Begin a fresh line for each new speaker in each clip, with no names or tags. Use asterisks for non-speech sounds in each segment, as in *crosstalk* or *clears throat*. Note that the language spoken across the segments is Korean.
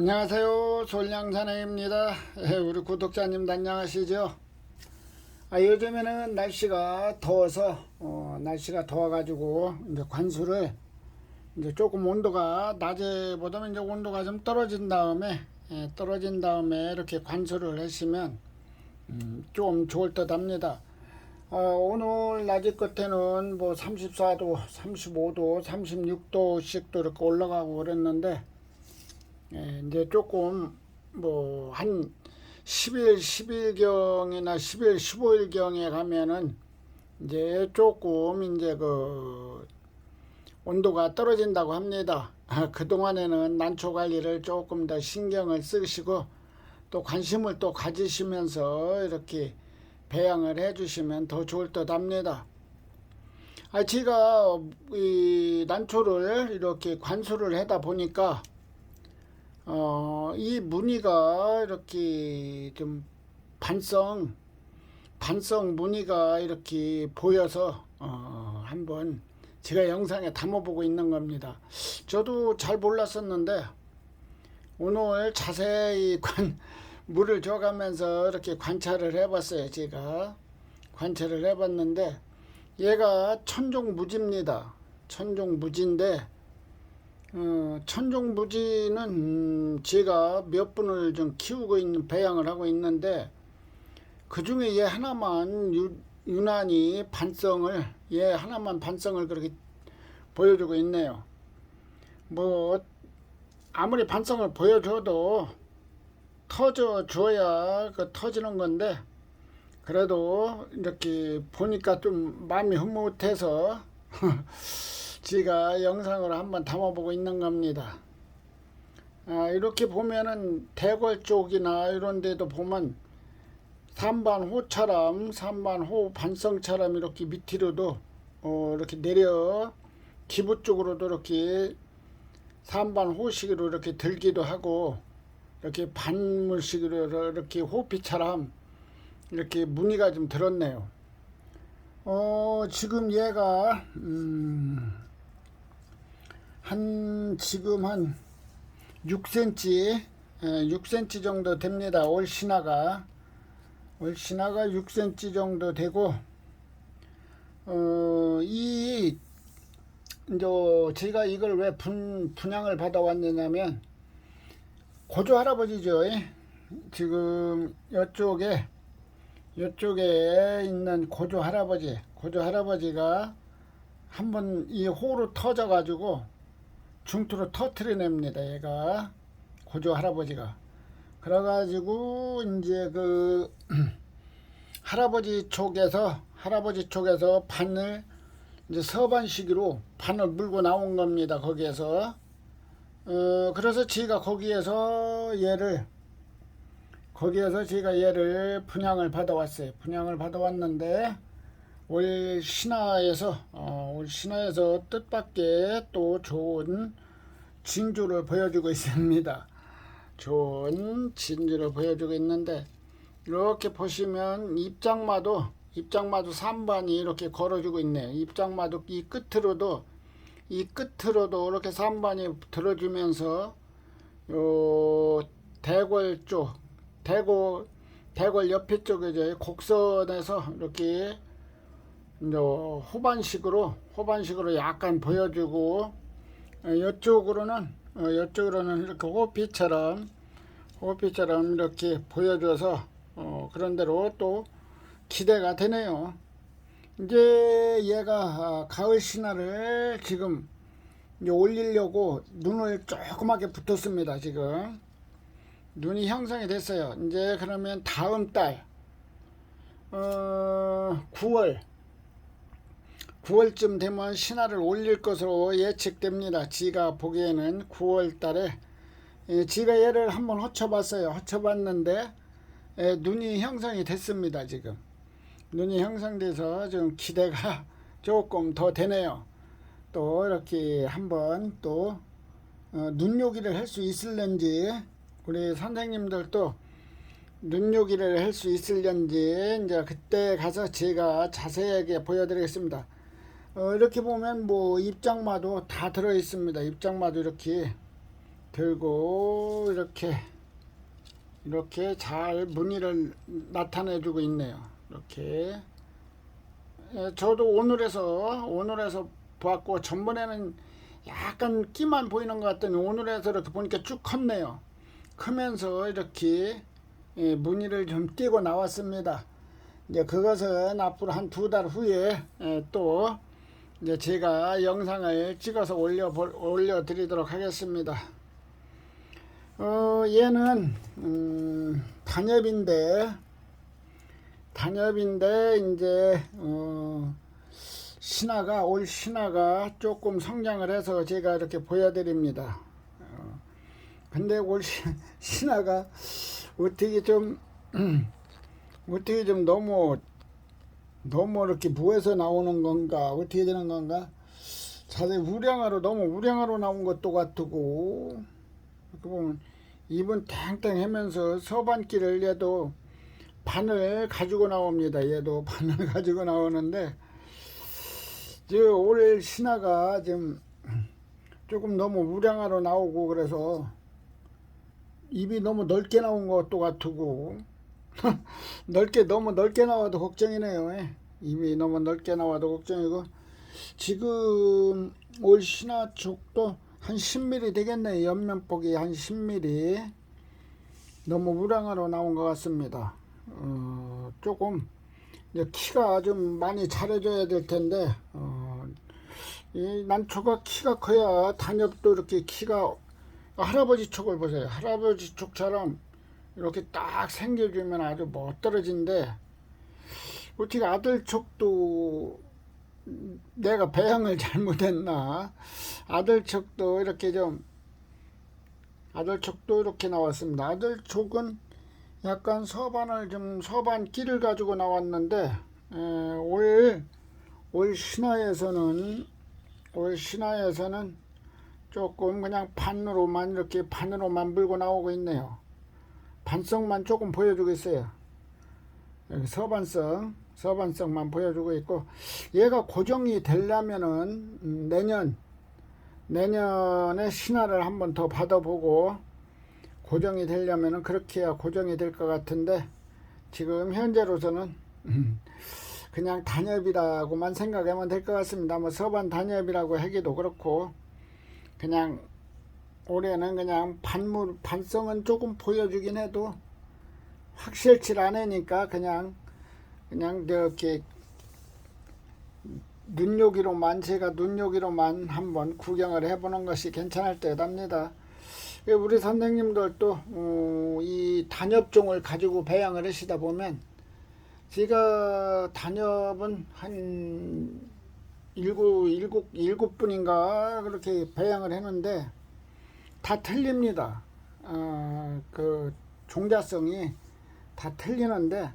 안녕하세요. 솔량사나입니다. *laughs* 예, 우리 구독자님도 안녕하시죠? 아, 요즘에는 날씨가 더워서, 어, 날씨가 더워가지고, 이제 관수를, 이제 조금 온도가, 낮에보다는 이제 온도가 좀 떨어진 다음에, 예, 떨어진 다음에 이렇게 관수를 하시면, 음, 좀 좋을 듯 합니다. 어, 오늘 낮에 끝에는 뭐 34도, 35도, 36도씩도 이렇게 올라가고 그랬는데, 예, 이제 조금 뭐 한 10일, 10일경이나 10일, 15일경에 가면은 이제 조금 이제 그 온도가 떨어진다고 합니다. *laughs* 그 동안에는 난초 관리를 조금 더 신경을 쓰시고 또 관심을 또 가지시면서 이렇게 배양을 해 주시면 더 좋을 듯 합니다. 아, 제가 이 난초를 이렇게 관수를 하다 보니까 어, 이 무늬가 이렇게 좀 반성, 반성 무늬가 이렇게 보여서 어, 한번 제가 영상에 담아보고 있는 겁니다. 저도 잘 몰랐었는데 오늘 자세히 관, *laughs* 물을 줘가면서 이렇게 관찰을 해봤어요. 제가 관찰을 해봤는데 얘가 천종무지입니다. 천종무지인데 어, 천종무지는 음, 제가 몇 분을 좀 키우고 있는 배양을 하고 있는데 그 중에 얘 하나만 유, 유난히 반성을 얘 하나만 반성을 그렇게 보여주고 있네요. 뭐 아무리 반성을 보여줘도 터져 줘야 그 터지는 건데 그래도 이렇게 보니까 좀 마음이 흐뭇해서 *laughs* 제가 영상으로 한번 담아보고 있는 겁니다. 아, 이렇게 보면은 대궐 쪽이나 이런 데도 보면 삼반호처럼 삼반호 반성처럼 이렇게 밑으로도 어, 이렇게 내려 기부 쪽으로도 이렇게 삼반호식으로 이렇게 들기도 하고 이렇게 반물식으로 이렇게 호피처럼 이렇게 무늬가 좀 들었네요. 어, 지금 얘가 음, 한 지금 한 6cm, 6cm 정도 됩니다. 올 신화가 올 신화가 6cm 정도 되고 어, 이 이제 제가 이걸 왜 분, 분양을 받아왔느냐면 고조 할아버지죠. 지금 이쪽에 이쪽에 있는 고조 할아버지, 고조 할아버지가 한번 이 호로 터져 가지고 중투로 터트려냅니다. 얘가 고조 할아버지가 그래가지고 이제 그 *clears throat* 할아버지 쪽에서 할아버지 쪽에서 반을 이제 서반식으로 반을 물고 나온 겁니다. 거기에서 어 그래서 제가 거기에서 얘를 거기에서 제가 얘를 분양을 받아왔어요. 분양을 받아왔는데 올 신화에서 어, 올 신화에서 뜻밖의 또 좋은 진주를 보여주고 있습니다. 좋은 진주를 보여주고 있는데 이렇게 보시면 입장마도 입장마도 3반이 이렇게 걸어주고 있네요. 입장마도 이 끝으로도 이 끝으로도 이렇게 3반이 들어주면서 요 대궐 쪽 대골 대골 옆에 쪽에 곡선에서 이렇게 이제 호반식으로 호반식으로 약간 보여주고 어, 이쪽으로는 어, 이쪽으로는 이렇게 호피처럼 호피처럼 이렇게 보여줘서 어, 그런 대로 또 기대가 되네요. 이제 얘가 아, 가을 신화를 지금 올리려고 눈을 조그맣게 붙었습니다. 지금 눈이 형성이 됐어요. 이제 그러면 다음 달 어, 9월 9월쯤 되면 신화를 올릴 것으로 예측됩니다. 지가 보기에는 9월 달에 예, 지가 얘를 한번 허쳐봤어요. 허쳐봤는데 예, 눈이 형성이 됐습니다. 지금 눈이 형성돼서 좀 기대가 *laughs* 조금 더 되네요. 또 이렇게 한번 또 어, 눈요기를 할 수 있을런지 우리 선생님들도 눈요기를 할 수 있을런지 이제 그때 가서 제가 자세하게 보여드리겠습니다. 어, 이렇게 보면 뭐 입장마도 다 들어 있습니다. 입장마도 이렇게 들고 이렇게 이렇게 잘 무늬를 나타내 주고 있네요. 이렇게 예, 저도 오늘에서 오늘에서 보았고 전번에는 약간 끼만 보이는 것 같더니 오늘에서 이렇게 보니까 쭉 컸네요. 크면서 이렇게 예, 무늬를 좀 띄고 나왔습니다. 이제 그것은 앞으로 한 두 달 후에 예, 또 이제 제가 영상을 찍어서 올려 올려 드리도록 하겠습니다. 어, 얘는 음, 단엽인데 단엽인데 이제 어, 신화가 올 신화가 조금 성장을 해서 제가 이렇게 보여드립니다. 어, 근데 올 시- *laughs* 신화가 어떻게 좀 *clears throat* 어떻게 좀 너무 너무 이렇게 무에서 나오는 건가 어떻게 되는 건가 자세히 우량화로 너무 우량화로 나온 것도 같고 그 보면 입은 탱탱하면서 서반기를 얘도 바늘 가지고 나옵니다. 얘도 *laughs* 바늘 가지고 나오는데 저올 신화가 지금 조금 너무 우량화로 나오고 그래서 입이 너무 넓게 나온 것도 같고 *laughs* 넓게 너무 넓게 나와도 걱정이네요. 예. 입이 너무 넓게 나와도 걱정이고 지금 올 신화 쪽도 한 10mm 되겠네요. 옆면폭이 한 10mm 너무 우량화로 나온 것 같습니다. 어, 조금 키가 좀 많이 잘해줘야 될 텐데 어, 이 난초가 키가 커야 단엽도 이렇게 키가 할아버지 촉을 보세요. 할아버지 촉처럼 이렇게 딱 생겨주면 아주 멋떨어진데 어떻게 아들 촉도 내가 배양을 잘못했나 아들 촉도 이렇게 좀 아들 촉도 이렇게 나왔습니다. 아들 촉은 약간 서반을 좀 서반 끼를 가지고 나왔는데 올올 신화에서는 올 신화에서는 조금 그냥 반으로만 이렇게 반으로만 물고 나오고 있네요. 반성만 조금 보여주고 있어요. 여기 서반성, 서반성만 보여주고 있고, 얘가 고정이 되려면은 음, 내년, 내년에 신화를 한번 더 받아보고, 고정이 되려면은 그렇게 해야 고정이 될 것 같은데, 지금 현재로서는 음, *laughs* 그냥 단엽이라고만 생각하면 될 것 같습니다. 뭐 서반 단엽이라고 하기도 그렇고, 그냥 올해는 그냥 반물 반성은 조금 보여주긴 해도 확실치 않으니까 그냥 그냥 이렇게 눈요기로만 제가 눈요기로만 한번 구경을 해보는 것이 괜찮을 듯합니다. 우리 선생님들도 어, 이 단엽종을 가지고 배양을 하시다 보면 제가 단엽은 한 일곱 일곱 일곱 분인가 그렇게 배양을 했는데 다 틀립니다. 어, 그 종자성이 다 틀리는데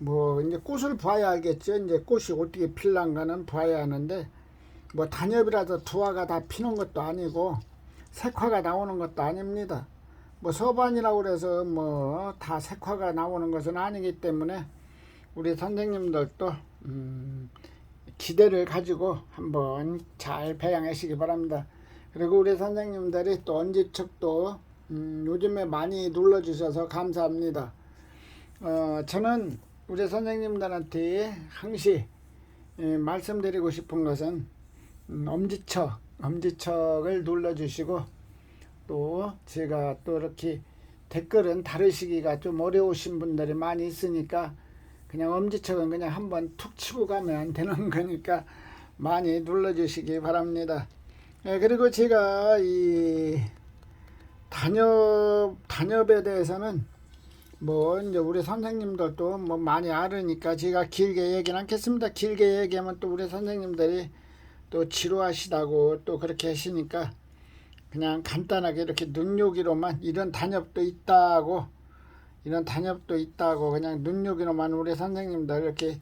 뭐 이제 꽃을 봐야 알겠죠. 이제 꽃이 어떻게 필란가는 봐야 하는데 뭐 단엽이라도 두화가 다 피는 것도 아니고 색화가 나오는 것도 아닙니다. 뭐 서반이라고 그래서 뭐 다 색화가 나오는 것은 아니기 때문에 우리 선생님들도 음, 기대를 가지고 한번 잘 배양하시기 바랍니다. 그리고 우리 선생님들이 또 언지척도 음, 요즘에 많이 눌러주셔서 감사합니다. 어, 저는 우리 선생님들한테 항시 예, 말씀드리고 싶은 것은 음, 엄지척, 엄지척을 눌러주시고 또 제가 또 이렇게 댓글은 다루시기가 좀 어려우신 분들이 많이 있으니까 그냥 엄지척은 그냥 한번 툭 치고 가면 되는 *laughs* 거니까 많이 눌러주시기 바랍니다. 예, 그리고 제가 이 단엽 단엽에 대해서는 뭐 이제 우리 선생님들도 뭐 많이 알으니까 제가 길게 얘기는 않겠습니다. 길게 얘기하면 또 우리 선생님들이 또 지루하시다고 또 그렇게 하시니까 그냥 간단하게 이렇게 눈요기로만 이런 단엽도 있다고 이런 단엽도 있다고 그냥 눈요기로만 우리 선생님들 이렇게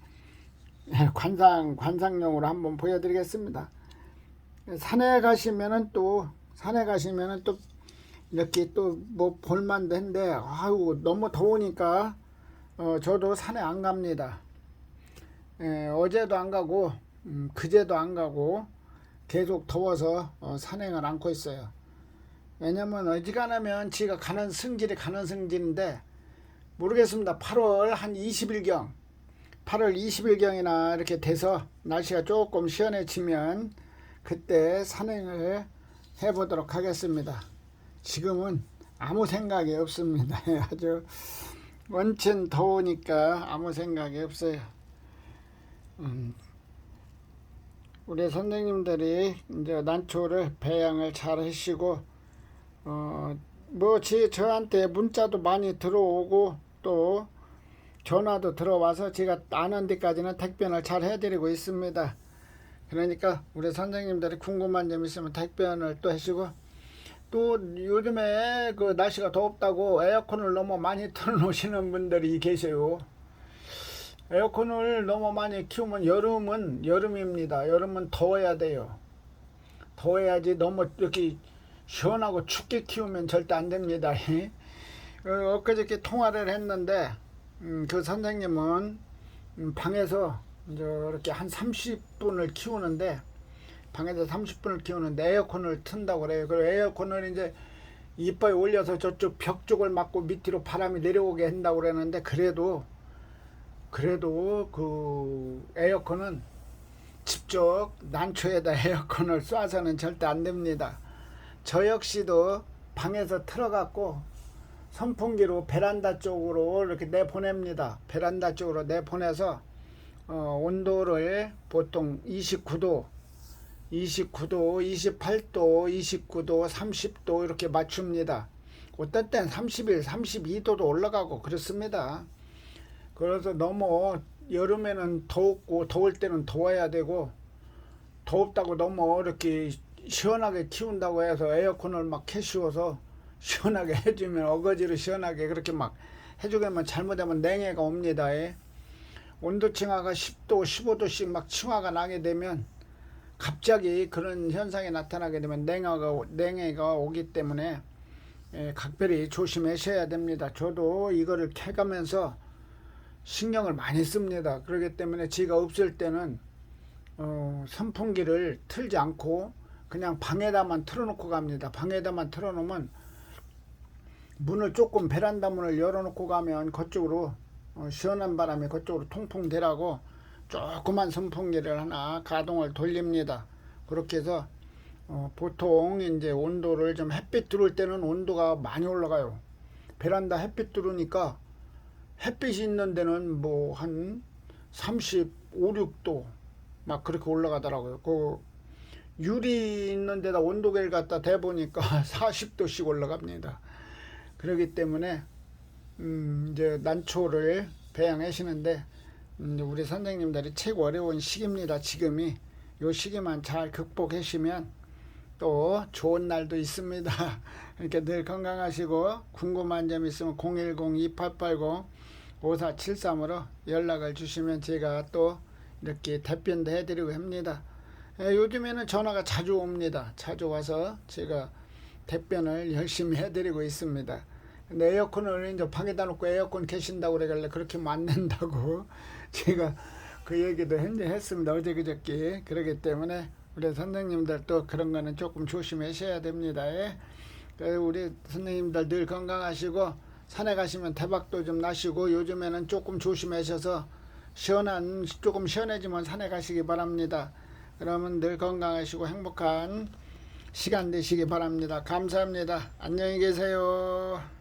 *laughs* 관상 관상용으로 한번 보여드리겠습니다. 산에 가시면은 또 산에 가시면은 또 이렇게 또 뭐 볼만도 한데 아유 너무 더우니까 어, 저도 산에 안 갑니다. 예, 어제도 안 가고 음, 그제도 안 가고 계속 더워서 어, 산행을 않고 있어요. 왜냐면 어지간하면 지가 가는 승질이 가는 승질인데 모르겠습니다. 8월 한 20일경 8월 20일경이나 이렇게 돼서 날씨가 조금 시원해지면 그때 산행을 해보도록 하겠습니다. 지금은 아무 생각이 없습니다. *laughs* 아주 원천 더우니까 아무 생각이 없어요. 음, 우리 선생님들이 이제 난초를 배양을 잘 하시고 어뭐 저한테 문자도 많이 들어오고 또 전화도 들어와서 제가 아는 데까지는 택변을 잘 해드리고 있습니다. 그러니까 우리 선생님들이 궁금한 점 있으면 택변을 또 하시고 또 요즘에 그 날씨가 덥다고 에어컨을 너무 많이 *laughs* 틀어놓으시는 분들이 계세요. 에어컨을 너무 많이 키우면 여름은 여름입니다. 여름은 더워야 돼요. 더워야지 너무 이렇게 시원하고 춥게 키우면 절대 안 됩니다. *laughs* 어, 엊그저께 통화를 했는데 음, 그 선생님은 음, 방에서 이렇게 한 30분을 키우는데 방에서 30분을 키우는데 에어컨을 튼다고 그래요. 그 에어컨을 이제 이빨 올려서 저쪽 벽 쪽을 막고 밑으로 바람이 내려오게 한다고 그러는데 그래도 그래도 그 에어컨은 직접 난초에다 *laughs* 에어컨을 쏴서는 절대 안 됩니다. 저 역시도 방에서 틀어갖고 선풍기로 베란다 쪽으로 이렇게 내보냅니다. 베란다 쪽으로 내보내서 어, 온도를 보통 29도, 29도, 28도, 29도, 30도 이렇게 맞춥니다. 어떤 때는 31, 32도도 올라가고 그렇습니다. 그래서 너무 여름에는 덥고 더울 때는 더워야 되고 더웠다고 너무 이렇게 시원하게 키운다고 해서 에어컨을 막 캐씌워서 *laughs* 시원하게 해주면 어거지로 시원하게 그렇게 막 해주게만 잘못하면 냉해가 옵니다. 예. 온도 층하가 10도, 15도씩 막 층화가 나게 되면 갑자기 그런 현상이 나타나게 되면 냉해가, 냉해가 오기 때문에 예, 각별히 조심하셔야 됩니다. 저도 이거를 캐가면서 신경을 많이 씁니다. 그렇기 때문에 지가 없을 때는 어, 선풍기를 틀지 않고 그냥 방에다만 틀어놓고 갑니다. 방에다만 틀어놓으면 문을 조금 베란다 문을 열어놓고 가면 그쪽으로 어, 시원한 바람이 그쪽으로 통통 대라고 조그만 선풍기를 하나 가동을 돌립니다. 그렇게 해서 어, 보통 이제 온도를 좀 햇빛 들어올 때는 온도가 많이 올라가요. 베란다 햇빛 들어오니까 햇빛이 있는 데는 뭐 한 35, 6도 막 그렇게 올라가더라고요. 그 유리 있는 데다 온도계를 갖다 대보니까 *laughs* 40도씩 올라갑니다. 그렇기 때문에 음 이제 난초를 배양하시는데 음 우리 선생님들이 최고 어려운 시기입니다. 지금이 요 시기만 잘 극복하시면 또 좋은 날도 있습니다. *laughs* 이렇게 늘 건강하시고 궁금한 점 있으면 010-2880-5473으로 연락을 주시면 제가 또 이렇게 답변도 해드리고 합니다. 예, 요즘에는 전화가 자주 옵니다. 자주 와서 제가 답변을 열심히 해드리고 있습니다. 근데 에어컨을 이제 방에다 놓고 에어컨 계신다고 그래길래 그렇게 만든다고 제가 그 얘기도 현재 했습니다. 어제 그저께. 그러기 때문에 우리 선생님들 또 그런 거는 조금 조심하셔야 됩니다. 예. 우리 선생님들 늘 건강하시고 산에 가시면 대박도 좀 나시고 요즘에는 조금 조심하셔서 시원한 조금 시원해지면 산에 가시기 바랍니다. 그러면 늘 건강하시고 행복한 시간 되시기 바랍니다. 감사합니다. 안녕히 계세요.